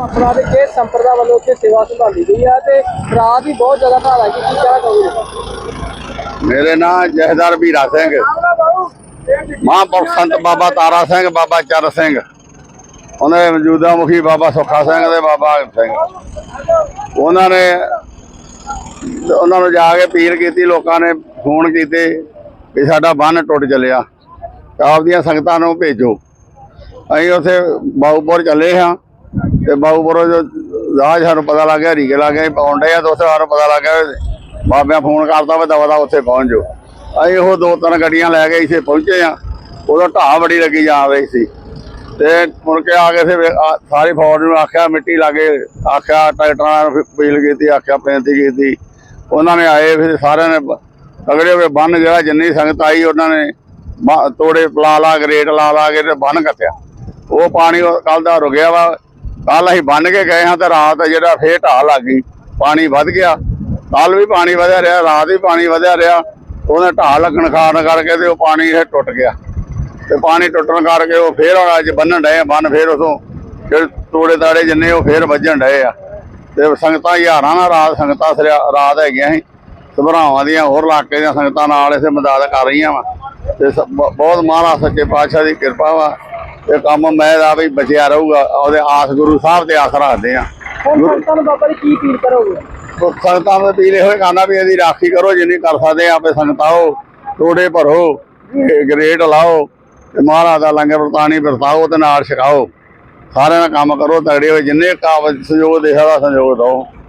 ਮਸਲਾ ਦੇ ਕੇ ਸੰਪਰਦਾ ਵੱਲੋਂ ਇੱਥੇ ਸੇਵਾ ਸੰਭਾਲੀ ਗਈ ਆ ਤੇ ਰਾਤ ਹੀ ਬਹੁਤ ਜ਼ਿਆਦਾ ਢਾਲ ਆਈ ਕੀ ਕਹਿਣਾ ਚਾਹੋਗੇ? ਮੇਰੇ ਨਾਂ ਜਹਦਰ ਵੀਰਾ ਸਿੰਘ। ਮਹਾਂਪੁਰਖ ਸੰਤ ਬਾਬਾ ਤਾਰਾ ਸਿੰਘ, ਬਾਬਾ ਚਰ ਸਿੰਘ। ਉਹਨਾਂ ਦੇ ਮੌਜੂਦਾ ਮੁਖੀ ਬਾਬਾ ਸੁੱਖਾ ਸਿੰਘ ਤੇ ਬਾਬਾ ਸਿੰਘ। ਉਹਨਾਂ ਨੇ ਉਹਨਾਂ ਨੂੰ ਜਾ ਕੇ ਅਪੀਲ ਕੀਤੀ, ਲੋਕਾਂ ਨੇ ਫੋਨ ਕੀਤੇ ਵੀ ਸਾਡਾ ਬੰਨ ਟੁੱਟ ਚੱਲਿਆ। ਤਾਂ ਆਪਦੀਆਂ ਸੰਗਤਾਂ ਨੂੰ ਭੇਜੋ। ਅਸੀਂ ਉੱਥੇ ਬਾਉਪੁਰ ਚੱਲੇ ਹਾਂ। ਤੇ ਬਾਉਪੁਰੋਂ ਜੋ ਰਾਹ ਸਾਨੂੰ ਪਤਾ ਲੱਗ ਗਿਆ ਰੀਕੇ ਲੱਗ ਗਏ ਪਾਉਣ ਡਏ ਆ, ਤੇ ਉੱਥੇ ਸਾਨੂੰ ਪਤਾ ਲੱਗ ਗਿਆ ਵੀ ਬਾਬਿਆਂ ਫੋਨ ਕਰਤਾ ਵਾ ਦਵਾ ਦਾ ਉੱਥੇ ਪਹੁੰਚ ਜਾਓ। ਅਸੀਂ ਉਹ ਦੋ ਤਿੰਨ ਗੱਡੀਆਂ ਲੈ ਕੇ ਇੱਥੇ ਪਹੁੰਚੇ ਆ, ਉਦੋਂ ਢਾਹ ਬੜੀ ਲੱਗੀ ਜਾ ਰਹੀ ਸੀ। ਤੇ ਮੁੜ ਕੇ ਆ ਕੇ ਫਿਰ ਸਾਰੀ ਫੌਜ ਨੂੰ ਆਖਿਆ, ਮਿੱਟੀ ਲਾਗੇ ਆਖਿਆ, ਟਰੈਕਟਰਾਂ ਨੂੰ ਪੀਲ ਕੀਤੀ, ਆਖਿਆ, ਬੇਨਤੀ ਕੀਤੀ। ਉਹਨਾਂ ਨੇ ਆਏ ਫਿਰ ਸਾਰਿਆਂ ਨੇ ਬ- ਤਗੜੇ ਹੋਏ ਬੰਨ ਜਿਹੜਾ ਜਿੰਨੀ ਸੰਗਤ ਆਈ, ਉਹਨਾਂ ਨੇ ਬ- ਤੋੜੇ ਲਾ ਲਾ, ਗਰੇਟ ਲਾ ਲਾ ਕੇ ਤੇ ਬੰਨ ਕੱਟਿਆ। ਉਹ ਪਾਣੀ ਕੱਲ ਦਾ ਰੁਕਿਆ ਵਾ ਕੱਲ ਅਸੀਂ ਬੰਨ ਕੇ ਗਏ ਹਾਂ ਤੇ ਰਾਤ ਜਿਹੜਾ ਫੇਰ ਢਾਹ ਲੱਗ ਗਈ, ਪਾਣੀ ਵੱਧ ਗਿਆ। ਕੱਲ ਵੀ ਪਾਣੀ ਵਧਿਆ ਰਿਹਾ, ਰਾਤ ਵੀ ਪਾਣੀ ਵਧਿਆ ਰਿਹਾ। ਉਹਨੇ ਢਾਹ ਲੱਗਣ ਕਾਰਨ ਕਰਕੇ ਤੇ ਉਹ ਪਾਣੀ ਇਹ ਟੁੱਟ ਗਿਆ। ਤੇ ਪਾਣੀ ਟੁੱਟਣ ਕਰਕੇ ਉਹ ਫੇਰ ਹੁਣ ਅੱਜ ਬੰਨਣ ਡਏ ਆ ਬੰਨ ਫੇਰ ਉਥੋਂ। ਜਿਹੜੇ ਤੋੜੇ ਤਾੜੇ ਜਿੰਨੇ ਉਹ ਫੇਰ ਵੱਜਣ ਡਏ ਆ। ਤੇ ਸੰਗਤਾਂ ਹਜ਼ਾਰਾਂ ਨਾਲ ਰਾਤ ਸੰਗਤਾਂ ਸਿਰਿਆ, ਰਾਤ ਹੈਗੀਆਂ ਸੀ। ਸਭਰਾਵਾਂ ਦੀਆਂ ਹੋਰ ਇਲਾਕੇ ਦੀਆਂ ਸੰਗਤਾਂ ਨਾਲ ਇਸੇ ਮਦਦ ਕਰ ਰਹੀਆਂ ਵਾ। ਤੇ ਸ- ਬਹੁਤ ਮਹਾਰਾਜ ਸੱਚੇ ਪਾਤਸ਼ਾਹ ਦੀ ਕਿਰਪਾ ਵਾ। ਇਹ ਕੰਮ ਮੈਂ ਦਾ ਵੀ ਬਚਿਆ ਰਹੂਗਾ ਉਹਦੇ ਆਸ ਗੁਰੂ ਸਾਹਿਬ ਤੇ ਆਸ ਰੱਖਦੇ ਆ ਹੁਣ ਸੰਗਤਾਂ ਨੂੰ ਬਾਬਾ ਜੀ ਕੀ ਅਪੀਲ ਕਰੋਗੇ? ਸੰਗਤਾਂ ਨੂੰ ਅਪੀਲ ਇਹੋ ਹੀ ਕਰਨਾ ਵੀ ਇਹਦੀ ਰਾਖੀ ਕਰੋ ਜਿੰਨੀ ਕਰ ਸਕਦੇ ਆ ਆਪੇ ਸੰਗਤਾਓ ਟੋੜੇ ਭਰੋ ਗ੍ਰੇਡ ਲਾਓ ਤੇ ਮਹਾਰਾਜ ਦਾ ਲੰਗਰ ਵਰਤਾਣੀ ਵਰਤਾਓ ਤੇ ਨਾਲ ਛਕਾਓ। ਸਾਰਿਆਂ ਦਾ ਕੰਮ ਕਰੋ ਤਗੜੇ ਹੋਏ ਜਿੰਨੇ ਕਾਬਲ ਸਹਿਯੋਗ ਦੇ ਸਕਦਾ ਸਹਿਯੋਗ ਦਿਓ।